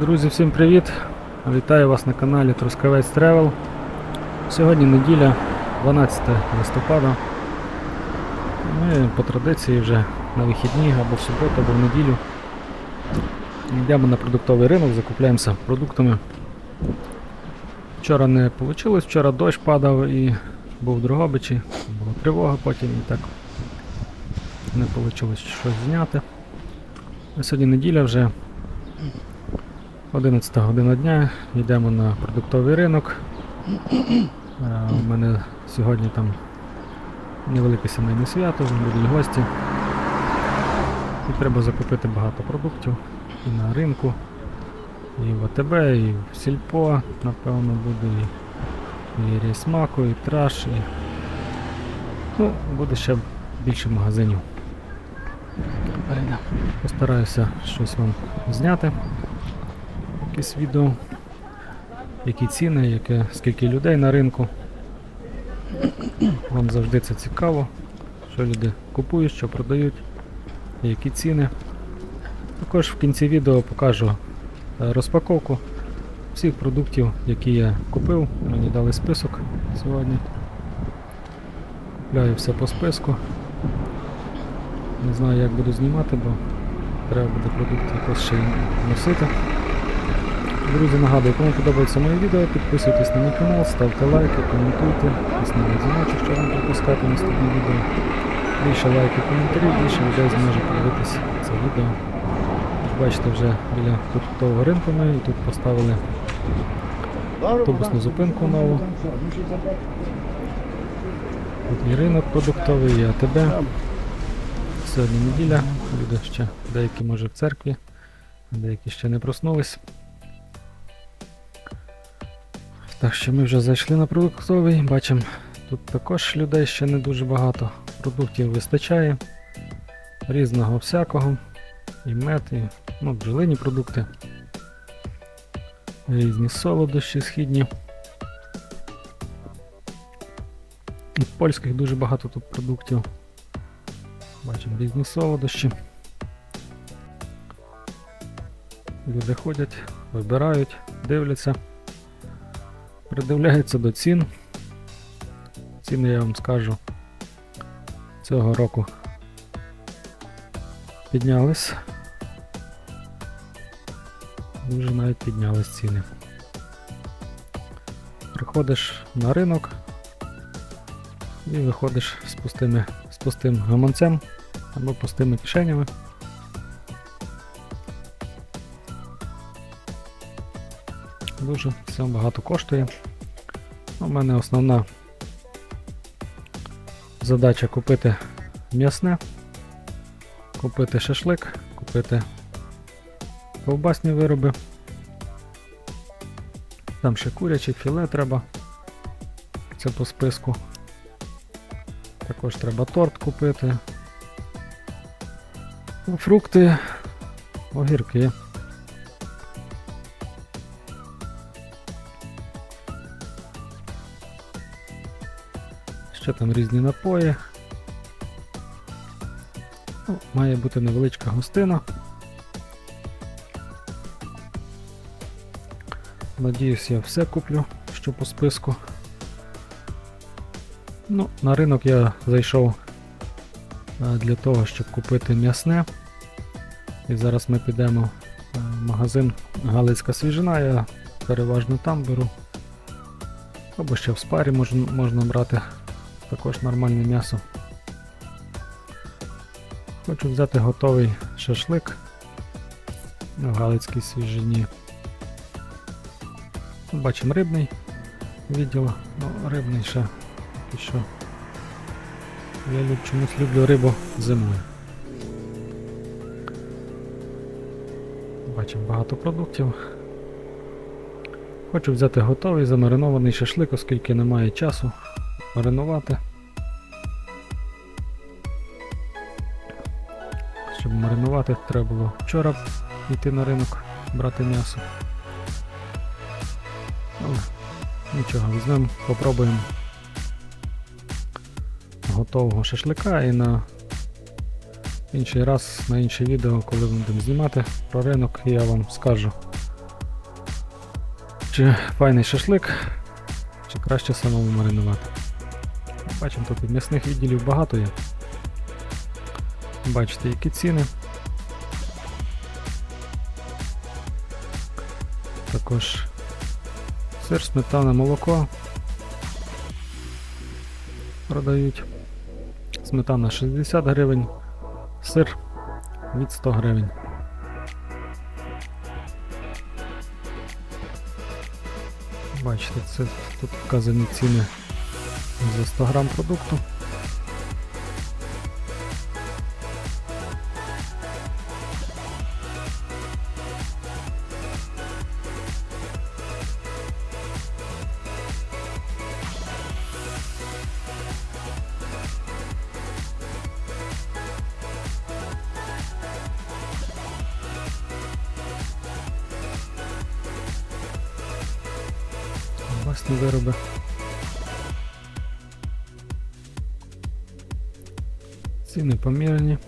Друзі, всім привіт! Вітаю вас на каналі Трускавець Тревел. Сьогодні неділя, 12 листопада. Ми по традиції вже на вихідні або в суботу, або в неділю. Йдемо на продуктовий ринок, закупляємося продуктами. Вчора не вийшло, вчора дощ падав і був в Дрогобичі, була тривога потім і так не вийшло щось зняти. А Сьогодні неділя вже 11 година дня, йдемо на продуктовий ринок. Е, У мене сьогодні там невелике сімейне свято, будуть гості. І треба закупити багато продуктів і на ринку, і в АТБ, і в Сільпо, напевно, буде, і, і Рейсмаку, і Траш, і ну, буде ще більше магазинів. Постараюся щось вам зняти якесь відео, які ціни, яке, скільки людей на ринку. Вам завжди це цікаво, що люди купують, що продають, які ціни. Також в кінці відео покажу е, розпаковку всіх продуктів, які я купив. Мені дали список сьогодні. Купляю все по списку. Не знаю як буду знімати, бо треба буде продукти якось ще носити. Друзі, нагадую, кому подобається моє відео, підписуйтесь на мій канал, ставте лайки, коментуйте, тисніть дзвіночок, щоб не пропускати наступні відео. Більше лайків, коментарів, більше людей зможе подивитися це відео. Бачите, вже біля продуктового ринку ми і тут поставили автобусну зупинку нову. Тут і ринок продуктовий, і АТБ. Сьогодні неділя, люди ще деякі може в церкві, деякі ще не проснулись. Так що ми вже зайшли на продуктовий, бачимо, тут також людей ще не дуже багато. Продуктів вистачає, різного всякого, і мед, і ну, бджолині продукти, різні солодощі східні. І польських дуже багато тут продуктів. Бачимо різні солодощі. Люди ходять, вибирають, дивляться, придивляються до цін. Ціни я вам скажу цього року піднялись. Дуже навіть піднялись ціни. Приходиш на ринок і виходиш з пустими, з пустим гаманцем або пустими кишенями. Дуже все багато коштує. У мене основна задача купити м'ясне, купити шашлик, купити ковбасні вироби. Там ще куряче філе треба. Це по списку. Також треба торт купити. Фрукти, огірки. Ще там різні напої. Ну, має бути невеличка гостина. Надіюсь, я все куплю, що по списку. Ну, на ринок я зайшов е, для того, щоб купити м'ясне. І зараз ми підемо е, в магазин Галицька свіжина, я переважно там беру. Або ще в спарі можна, можна брати також нормальне м'ясо. Хочу взяти готовий шашлик в Галицькій свіжині. Бачимо рибний відділ, ну рибний ще і що. Я чомусь люблю рибу зимою. Бачимо багато продуктів. Хочу взяти готовий замаринований шашлик, оскільки немає часу маринувати. Щоб маринувати, треба було вчора йти на ринок, брати м'ясо. Але нічого, візьмемо, попробуємо готового шашлика і на інший раз, на інше відео, коли будемо знімати про ринок, я вам скажу, чи файний шашлик, чи краще самому маринувати. Бачимо, тут м'ясних відділів багато є. Бачите, які ціни. Також сир, сметана, молоко продають. Сметана 60 гривень, сир від 100 гривень. Бачите, це тут вказані ціни за 100 грам продукту. Власні вироби. Ціни поміряні.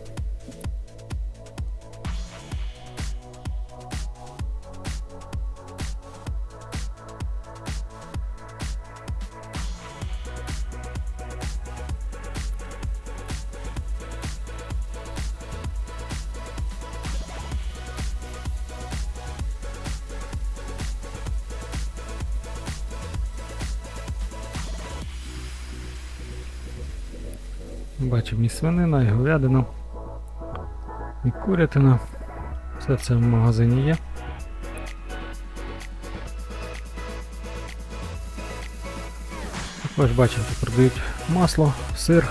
Бачимо і свинина, і говядина, і курятина. Все це в магазині є. Також бачимо, тут продають масло, сир,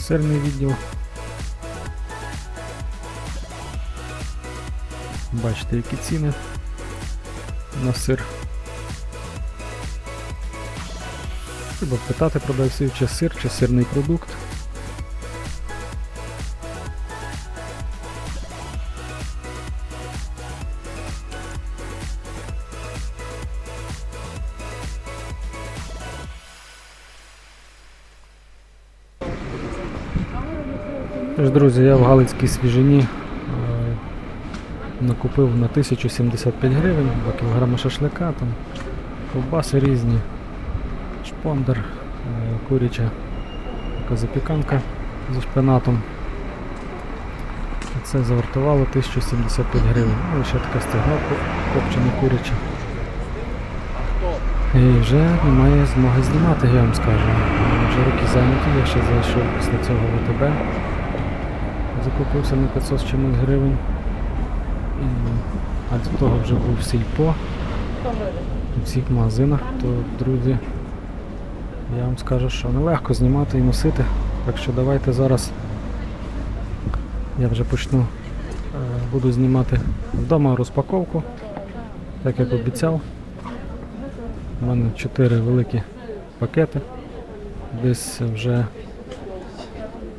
сирний відділ. Бачите, які ціни на сир. Треба питати продавців, чи сир, чи сирний продукт. Друзі, я в Галицькій свіжині е, накупив на 1075 гривень, 2 кг шашлика, там ковбаси різні, шпондер, е, куряча така запіканка зі шпинатом. Це завартувало 1075 гривень. Ну ще така стегна копчена куряча. І вже немає змоги знімати, я вам скажу. Вже руки зайняті, я ще зайшов після цього в АТБ. Закупився на 500 з чимось гривень. А до того вже був сільпо. У всіх магазинах, то, друзі, я вам скажу, що нелегко знімати і носити. Так що давайте зараз я вже почну, е, буду знімати вдома розпаковку, так як обіцяв. У мене 4 великі пакети. Десь вже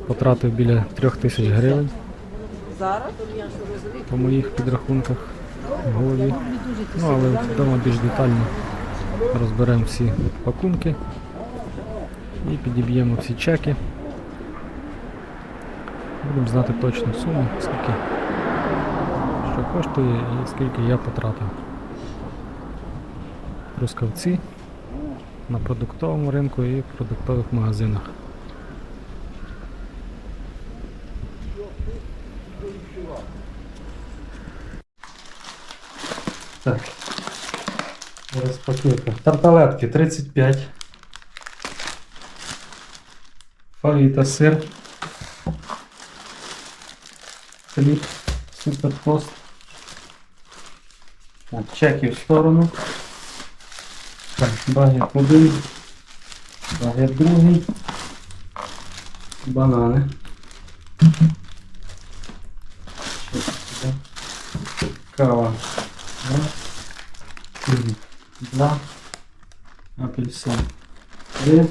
потратив біля 3000 гривень по моїх підрахунках в голові. Ну, але вдома більш детально розберемо всі пакунки і підіб'ємо всі чеки. Будемо знати точну суму, скільки що коштує і скільки я потратив. Трускавці на продуктовому ринку і в продуктових магазинах. Так. Розпакуйка. Тарталетки 35. Фавіта сир. Хліб. Суперпост. Так, чеки в сторону. Багет один. Багет другий. Банани. Кава. Два. Апельсин. Три.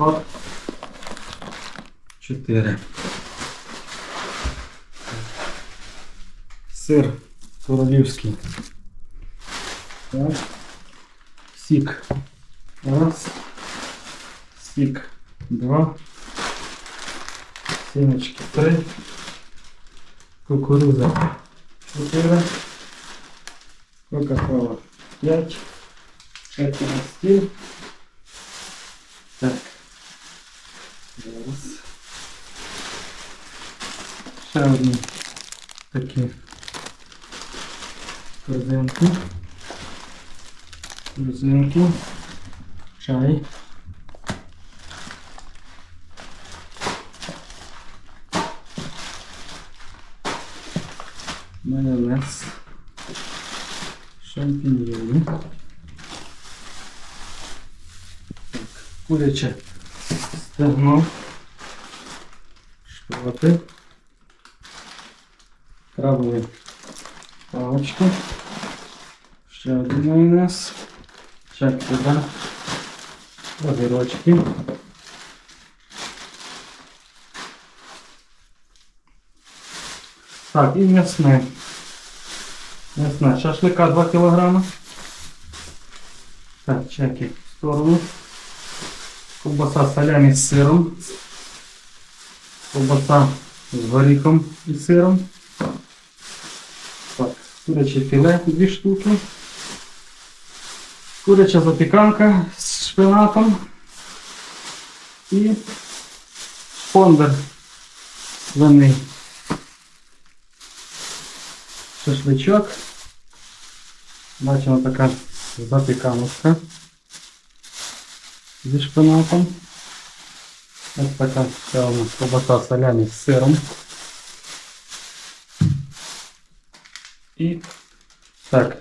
Кот. Чотири. Сир королівський. Так. Сік. Раз. Сік. Два. Сімечки. Три. Кукуруза. Чотири. Кока-кола 5. Чеки на стіл. Так. Зараз. Ще одні такі корзинки. Корзинки. Чай. Майонез. Шампіньйони. Так, куряче стегно. Шпроти. Крабові палочки. Ще один майонез. Чак туди. Огірочки. Так, і м'ясне. М'ясне. Шашлика 2 кг. Так, чеки в сторону. Ковбаса салямі з сиром. Ковбаса з горіхом і сиром. Так, куряче філе 2 штуки. Куряча запіканка з шпинатом. І фондер свиний. Шашличок. Бачимо така запіканочка зі шпинатом. Ось така ще одна ковбаса салямі з сиром. І так,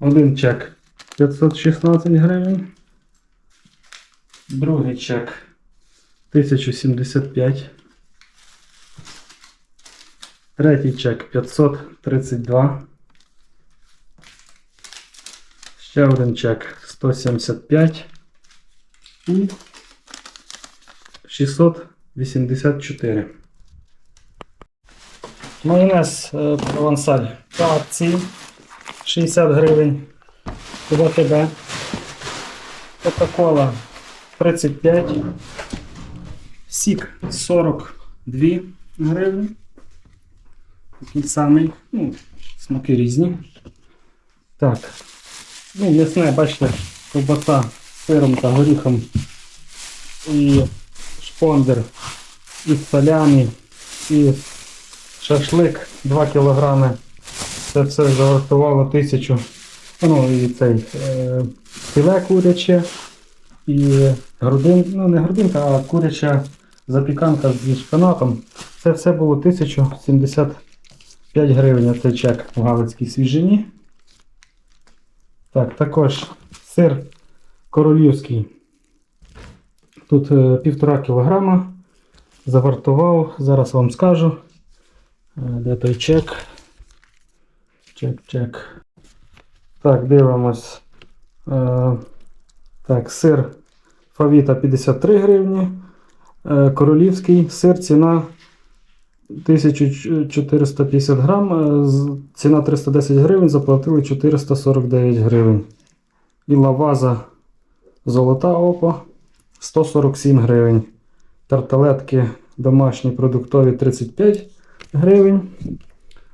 один чек 516 гривень. Другий чек 1075. Третій чек 532. Ще один чек 175. І 684. Майонез провансаль по акції 60 гривень. Куди тебе? Кока-кола 35. Сік 42 гривні. Такий самий. Ну, смаки різні. Так. Ну, м'ясне, бачите, ковбаса сиром та горіхом. І шпондер із солями, і шашлик 2 кг. Це все завартувало тисячу. Ну і цей е, філе куряче і грудин, ну не грудинка, а куряча запіканка зі шпинатом. Це все було 1075 гривень. Цей чек в Галицькій свіжині. Так, також сир королівський. Тут е, півтора кілограма. Завартував, зараз вам скажу. Е, Де той чек? Чек, чек. Так, дивимось. Е, так, сир Фавіта 53 гривні. Королівський сир ціна 1450 грам. Ціна 310 гривень, заплатили 449 гривень. І лаваза золота опа 147 гривень. Тарталетки домашні продуктові 35 гривень.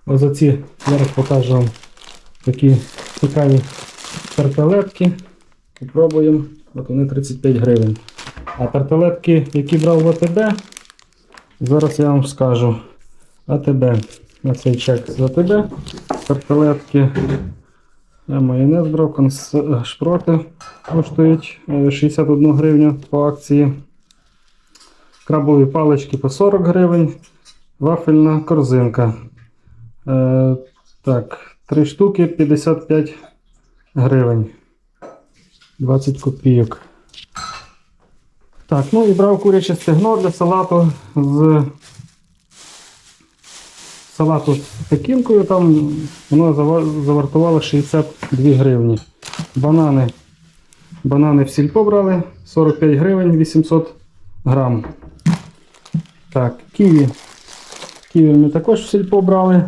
Ось оці зараз покажу вам такі цікаві тарталетки. Попробуємо. От вони 35 гривень. А тарталетки, які брав в АТБ, зараз я вам скажу. АТБ. На цей чек з АТБ. Тарталетки. Я майонез брав, конс... е, шпроти коштують е, 61 гривню по акції. Крабові палички по 40 гривень. Вафельна корзинка. Е, так, 3 штуки 55 гривень. 20 копійок. Так, ну і брав куряче стегно для салату з салату з пекінкою. Там воно завартувало 62 гривні. Банани. Банани в сільпо брали 45 гривень 800 грам. Так, ківі. Ківі ми також в сільпо брали.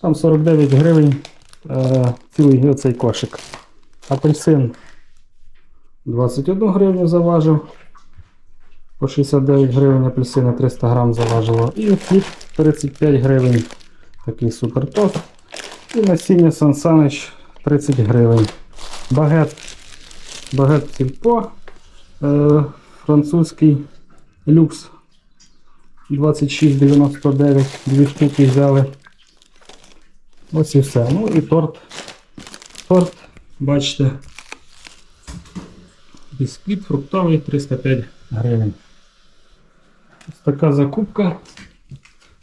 Там 49 гривень е, цілий оцей кошик. Апельсин 21 гривню заважив. По 69 гривень апельсина 300 грам заважило. І хліб 35 гривень. Такий супер тост. І насіння Сан Санич 30 гривень. Багет. Багет сільпо. Е, французький люкс 26,99. Дві штуки взяли. Ось і все. Ну і торт. Торт, бачите. Бісквіт фруктовий 305 гривень. Ось така закупка.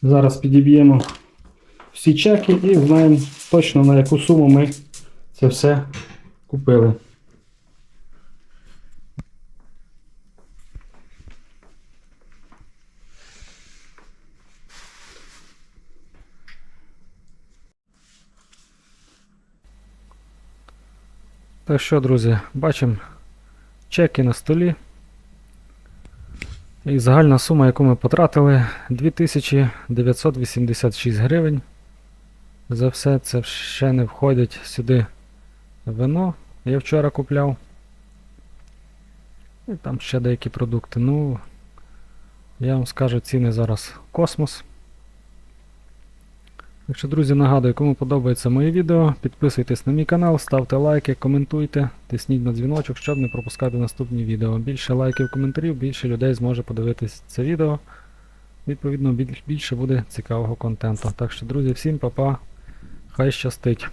Зараз підіб'ємо всі чеки і знаємо точно на яку суму ми це все купили. Так що, друзі, бачимо чеки на столі. І загальна сума, яку ми потратили, 2986 гривень. За все це ще не входить сюди вино. Я вчора купляв. І там ще деякі продукти. Ну, я вам скажу ціни зараз космос. Так що, друзі, нагадую, кому подобається моє відео, підписуйтесь на мій канал, ставте лайки, коментуйте, тисніть на дзвіночок, щоб не пропускати наступні відео. Більше лайків, коментарів, більше людей зможе подивитись це відео. Відповідно, більше буде цікавого контенту. Так що, друзі, всім па-па, хай щастить!